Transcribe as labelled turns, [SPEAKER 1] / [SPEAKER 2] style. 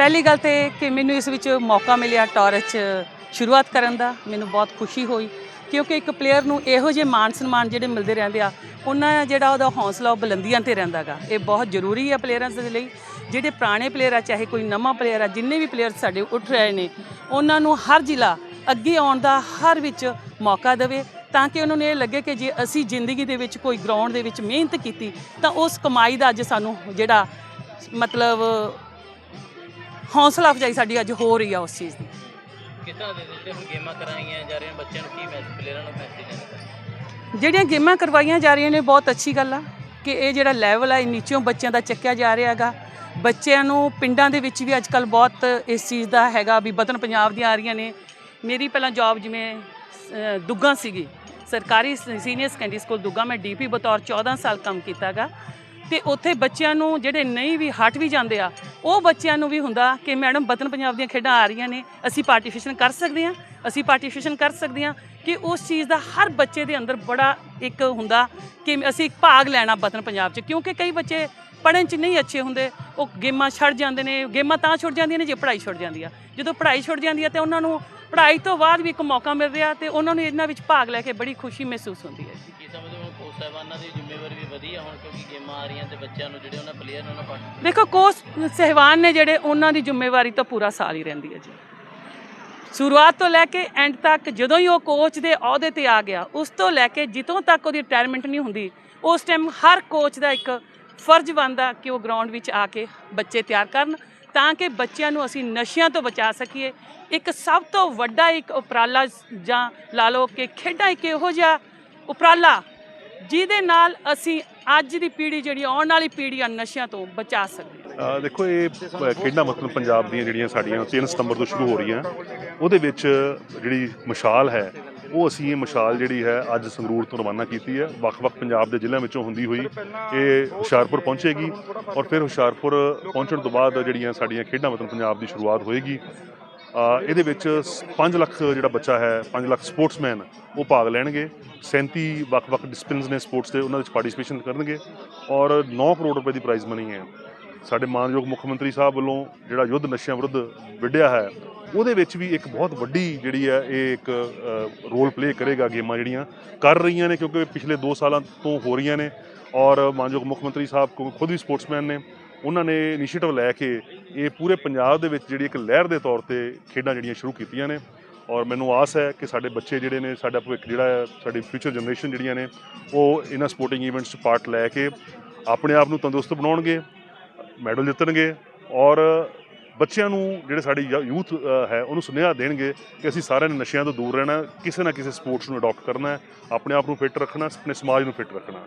[SPEAKER 1] ਪਹਿਲੀ ਗੱਲ ਤੇ ਕਿ ਮੈਨੂੰ ਇਸ ਵਿੱਚ ਮੌਕਾ ਮਿਲਿਆ ਟੌਰਚ ਸ਼ੁਰੂਆਤ ਕਰਨ ਦਾ, ਮੈਨੂੰ ਬਹੁਤ ਖੁਸ਼ੀ ਹੋਈ, ਕਿਉਂਕਿ ਇੱਕ ਪਲੇਅਰ ਨੂੰ ਇਹੋ ਜਿਹੇ ਮਾਣ ਸਨਮਾਨ ਜਿਹੜੇ ਮਿਲਦੇ ਰਹਿੰਦੇ ਆ, ਉਹਨਾਂ ਦਾ ਜਿਹੜਾ ਉਹਦਾ ਹੌਸਲਾ ਉਹ ਬੁਲੰਦੀਆਂ ਤੇ ਰਹਿੰਦਾਗਾ ਇਹ ਬਹੁਤ ਜ਼ਰੂਰੀ ਹੈ ਪਲੇਅਰਾਂ ਦੇ ਲਈ, ਜਿਹੜੇ ਪੁਰਾਣੇ ਪਲੇਅਰ ਆ, ਚਾਹੇ ਕੋਈ ਨਵਾਂ ਪਲੇਅਰ ਆ, ਜਿੰਨੇ ਵੀ ਪਲੇਅਰ ਸਾਡੇ ਉੱਠ ਰਹੇ ਨੇ, ਉਹਨਾਂ ਨੂੰ ਹਰ ਜ਼ਿਲ੍ਹਾ ਅੱਗੇ ਆਉਣ ਦਾ ਹਰ ਵਿੱਚ ਮੌਕਾ ਦੇਵੇ, ਤਾਂ ਕਿ ਉਹਨਾਂ ਨੂੰ ਇਹ ਲੱਗੇ ਕਿ ਜੇ ਅਸੀਂ ਜ਼ਿੰਦਗੀ ਦੇ ਵਿੱਚ ਕੋਈ ਗਰਾਊਂਡ ਦੇ ਵਿੱਚ ਮਿਹਨਤ ਕੀਤੀ, ਤਾਂ ਉਸ ਕਮਾਈ ਦਾ ਅੱਜ ਸਾਨੂੰ ਜਿਹੜਾ ਮਤਲਬ ਹੌਸਲਾ ਅਫਜ਼ਾਈ ਸਾਡੀ ਅੱਜ ਹੋ ਰਹੀ ਆ ਉਸ ਚੀਜ਼ ਦੀ।
[SPEAKER 2] ਕਿਸ ਤਰ੍ਹਾਂ ਦੇ ਜਿਹੜੇ ਹੁਣ ਗੇਮਾਂ ਕਰਾਈਆਂ ਜਾ ਰਹੀਆਂ ਬੱਚਿਆਂ ਨੂੰ ਕੀ ਮੈਸੇਜ ਪਲੇਅਰਾਂ ਨੂੰ ਮੈਸੇਜ ਦੇਣਾ
[SPEAKER 1] ਜਿਹੜੀਆਂ ਗੇਮਾਂ ਕਰਵਾਈਆਂ ਜਾ ਰਹੀਆਂ ਨੇ ਬਹੁਤ ਅੱਛੀ ਗੱਲ ਆ ਕਿ ਇਹ ਜਿਹੜਾ ਲੈਵਲ ਆ ਇਹ ਨੀਚੋਂ ਬੱਚਿਆਂ ਦਾ ਚੱਕਿਆ ਜਾ ਰਿਹਾ ਹੈਗਾ। ਬੱਚਿਆਂ ਨੂੰ ਪਿੰਡਾਂ ਦੇ ਵਿੱਚ ਵੀ ਅੱਜਕੱਲ ਬਹੁਤ ਇਸ ਚੀਜ਼ ਦਾ ਹੈਗਾ ਵੀ ਬਤਨ ਪੰਜਾਬ ਦੀਆਂ ਆ ਰਹੀਆਂ ਨੇ। ਮੇਰੀ ਪਹਿਲਾਂ ਜੌਬ ਜਿਵੇਂ ਦੁੱਗਾ ਸੀਗੀ। ਸਰਕਾਰੀ ਸੀਨੀਅਰ ਸੈਕੰਡਰੀ ਸਕੂਲ ਦੁੱਗਾ ਮੈਂ ਡੀਪੀ ਬਤੌਰ 14 ਸਾਲ ਕੰਮ ਕੀਤਾਗਾ ਤੇ ਉੱਥੇ ਬੱਚਿਆਂ ਨੂੰ ਜਿਹੜੇ ਨਹੀਂ ਵੀ ਹਟ ਵੀ ਜਾਂਦੇ ਆ, ਉਹ ਬੱਚਿਆਂ ਨੂੰ ਵੀ ਹੁੰਦਾ ਕਿ ਮੈਡਮ ਬਤਨ ਪੰਜਾਬ ਦੀਆਂ ਖੇਡਾਂ ਆ ਰਹੀਆਂ ਨੇ, ਅਸੀਂ ਪਾਰਟਿਸਿਪੇਸ਼ਨ ਕਰ ਸਕਦੇ ਹਾਂ, ਅਸੀਂ ਪਾਰਟਿਸਿਪੇਸ਼ਨ ਕਰ ਸਕਦੇ ਹਾਂ ਕਿ ਉਸ ਚੀਜ਼ ਦਾ ਹਰ ਬੱਚੇ ਦੇ ਅੰਦਰ ਬੜਾ ਇੱਕ ਹੁੰਦਾ ਕਿ ਅਸੀਂ ਇੱਕ ਭਾਗ ਲੈਣਾ ਬਤਨ ਪੰਜਾਬ 'ਚ, ਕਿਉਂਕਿ ਕਈ ਬੱਚੇ ਪੜ੍ਹਨ 'ਚ ਨਹੀਂ ਅੱਛੇ ਹੁੰਦੇ, ਉਹ ਗੇਮਾਂ ਛੱਡ ਜਾਂਦੇ ਨੇ, ਗੇਮਾਂ ਤਾਂ ਛੁੱਟ ਜਾਂਦੀਆਂ ਨੇ ਜੇ ਪੜ੍ਹਾਈ ਛੁੱਟ ਜਾਂਦੀ ਆ। ਜਦੋਂ ਪੜ੍ਹਾਈ ਛੁੱਟ ਜਾਂਦੀ ਆ ਤੇ ਉਹਨਾਂ ਨੂੰ ਪੜ੍ਹਾਈ ਤੋਂ ਬਾਅਦ ਵੀ ਇੱਕ ਮੌਕਾ ਮਿਲ ਰਿਹਾ ਤੇ ਉਹਨਾਂ ਨੂੰ ਇਹਨਾਂ ਵਿੱਚ ਭਾਗ ਲੈ ਕੇ ਬੜੀ ਖੁਸ਼ੀ ਮਹਿਸੂਸ ਹੁੰਦੀ ਹੈ
[SPEAKER 2] ਕੀ ਸਮਝਦੇ ਹੋ? ਕੋਚ ਸਾਹਿਬਾਨਾਂ ਦੀ ਜ਼ਿੰਮੇਵਾਰੀ ਵੀ ਵਧੀ ਆ ਹੁਣ ਕਿਉਂਕਿ ਗੇਮਾਂ ਆ ਰਹੀਆਂ ਤੇ ਬੱਚਿਆਂ ਨੂੰ ਜਿਹੜੇ ਉਹਨਾਂ ਪਲੇਅਰ ਨੇ ਉਹਨਾਂ ਪਾਰਟ
[SPEAKER 1] ਦੇਖੋ ਕੋਚ ਸਹਿਵਾਨ ਨੇ ਜਿਹੜੇ ਉਹਨਾਂ ਦੀ ਜ਼ਿੰਮੇਵਾਰੀ ਤਾਂ ਪੂਰਾ ਸਾਲ ਹੀ ਰਹਿੰਦੀ ਹੈ ਜੀ। ਸ਼ੁਰੂਆਤ ਤੋਂ ਲੈ ਕੇ ਐਂਡ ਤੱਕ ਜਦੋਂ ਹੀ ਉਹ ਕੋਚ ਦੇ ਅਹੁਦੇ ਤੇ ਆ ਗਿਆ, ਉਸ ਤੋਂ ਲੈ ਕੇ ਜਿੱਥੋਂ ਤੱਕ ਉਹਦੀ ਰਿਟਾਇਰਮੈਂਟ ਨਹੀਂ ਹੁੰਦੀ, ਉਸ ਟਾਈਮ ਹਰ ਕੋਚ ਦਾ ਇੱਕ ਫਰਜ਼ ਬਣਦਾ ਕਿ ਉਹ ਗਰਾਊਂਡ ਵਿੱਚ ਆ ਕੇ ਬੱਚੇ ਤਿਆਰ ਕਰਨ ਤਾਂ ਕਿ ਬੱਚਿਆਂ ਨੂੰ ਅਸੀਂ ਨਸ਼ਿਆਂ ਤੋਂ ਬਚਾ ਸਕੀਏ। ਇੱਕ ਸਭ ਤੋਂ ਵੱਡਾ ਇੱਕ ਉਪਰਾਲਾ ਜਾਂ ਲਾ ਲਓ ਕਿ ਖੇਡਾਂ ਇੱਕ ਇਹੋ ਜਿਹਾ ਉਪਰਾਲਾ ਜਿਹਦੇ ਨਾਲ ਅਸੀਂ ਅੱਜ ਦੀ ਪੀੜ੍ਹੀ ਜਿਹੜੀ ਆਉਣ ਵਾਲੀ ਪੀੜ੍ਹੀ ਆ, ਨਸ਼ਿਆਂ ਤੋਂ ਬਚਾ ਸਕਦੀ
[SPEAKER 3] ਦੇਖੋ, ਇਹ ਖੇਡਾਂ ਮਤਲਬ ਪੰਜਾਬ ਦੀਆਂ ਜਿਹੜੀਆਂ ਸਾਡੀਆਂ 3 ਸਤੰਬਰ ਤੋਂ ਸ਼ੁਰੂ ਹੋ ਰਹੀਆਂ। ਉਹਦੇ ਵਿੱਚ ਜਿਹੜੀ ਮਸ਼ਾਲ ਹੈ, ਉਹ ਅਸੀਂ ਇਹ ਮਸ਼ਾਲ ਜਿਹੜੀ ਹੈ, ਅੱਜ ਸੰਗਰੂਰ ਤੋਂ ਰਵਾਨਾ ਕੀਤੀ ਹੈ। ਵੱਖ-ਵੱਖ ਪੰਜਾਬ ਦੇ ਜ਼ਿਲ੍ਹਿਆਂ ਵਿੱਚੋਂ ਹੁੰਦੀ ਹੋਈ ਇਹ ਹੁਸ਼ਿਆਰਪੁਰ ਪਹੁੰਚੇਗੀ ਔਰ ਫਿਰ ਹੁਸ਼ਿਆਰਪੁਰ ਪਹੁੰਚਣ ਤੋਂ ਬਾਅਦ ਜਿਹੜੀਆਂ ਸਾਡੀਆਂ ਖੇਡਾਂ ਮਤਲਬ ਪੰਜਾਬ ਦੀ ਸ਼ੁਰੂਆਤ ਹੋਏਗੀ ਇਹਦੇ ਵਿੱਚ 5 ਲੱਖ ਜਿਹੜਾ ਬੱਚਾ ਹੈ 5 ਲੱਖ ਸਪੋਰਟਸਮੈਨ ਉਹ ਭਾਗ ਲੈਣਗੇ। 37 ਵੱਖ-ਵੱਖ ਡਿਸਪਲਿਨਸ ਨੇ ਸਪੋਰਟਸ ਦੇ, ਉਹਨਾਂ ਵਿੱਚ ਪਾਰਟਿਸਿਪੇਸ਼ਨ ਕਰਨਗੇ ਔਰ 9 ਕਰੋੜ ਰੁਪਏ ਦੀ ਪ੍ਰਾਈਜ਼ ਮਨੀ ਹੈ। ਸਾਡੇ ਮਾਨਯੋਗ ਮੁੱਖ ਮੰਤਰੀ ਸਾਹਿਬ ਵੱਲੋਂ ਜਿਹੜਾ ਯੁੱਧ ਨਸ਼ਿਆਂ ਵਿਰੁੱਧ ਵਿੱਢਿਆ ਹੈ, ਉਹਦੇ ਵਿੱਚ ਵੀ ਇੱਕ ਬਹੁਤ ਵੱਡੀ ਜਿਹੜੀ ਹੈ, ਇਹ ਇੱਕ ਰੋਲ ਪਲੇ ਕਰੇਗਾ ਗੇਮਾਂ ਜਿਹੜੀਆਂ। ਕਰ ਰਹੀਆਂ ਨੇ ਕਿਉਂਕਿ ਪਿਛਲੇ 2 ਸਾਲਾਂ ਤੋਂ ਹੋ ਰਹੀਆਂ ਨੇ ਔਰ ਮਾਨਯੋਗ ਮੁੱਖ ਮੰਤਰੀ ਸਾਹਿਬ ਕੋ- ਖੁਦ ਵੀ ਸਪੋਰਟਸਮੈਨ ਨੇ। ਉਹਨਾਂ ਨੇ ਇਨੀਸ਼ੀਏਟਿਵ ਲੈ ਕੇ ਇਹ ਪੂਰੇ ਪੰਜਾਬ ਦੇ ਵਿੱਚ ਜਿਹੜੀ ਇੱਕ ਲਹਿਰ ਦੇ ਤੌਰ ਤੇ ਖੇਡਾਂ ਜਿਹੜੀਆਂ ਸ਼ੁਰੂ ਕੀਤੀਆਂ ਨੇ। ਔਰ ਮੈਨੂੰ ਆਸ ਹੈ ਕਿ ਸਾਡੇ ਬੱਚੇ ਜਿਹੜੇ ਨੇ, ਸਾਡਾ ਭਵਿੱਖ ਜਿਹੜਾ ਹੈ, ਸਾਡੀ ਫਿਊਚਰ ਜਨਰੇਸ਼ਨ ਜਿਹੜੀਆਂ ਨੇ, ਉਹ ਇਹਨਾਂ ਸਪੋਰਟਿੰਗ ਇਵੈਂਟਸ 'ਚ ਪਾਰਟ ਲੈ ਕੇ ਆਪਣੇ ਆਪ ਨੂੰ ਤੰਦਰੁਸਤ ਬਣਾਉਣਗੇ ਮੈਡਲ ਜਿੱਤਣਗੇ ਔਰ ਬੱਚਿਆਂ ਨੂੰ ਜਿਹੜੇ ਸਾਡੀ ਯੂਥ ਹੈ, ਉਹਨੂੰ ਸੁਨੇਹਾ ਦੇਣਗੇ ਕਿ ਅਸੀਂ ਸਾਰਿਆਂ ਨੇ ਨਸ਼ਿਆਂ ਤੋਂ ਦੂਰ ਰਹਿਣਾ, ਕਿਸੇ ਨਾ ਕਿਸੇ ਸਪੋਰਟਸ ਨੂੰ ਅਡਾਪਟ ਕਰਨਾ ਆਪਣੇ ਆਪ ਨੂੰ ਫਿੱਟ ਰੱਖਣਾ, ਆਪਣੇ ਸਮਾਜ ਨੂੰ ਫਿੱਟ ਰੱਖਣਾ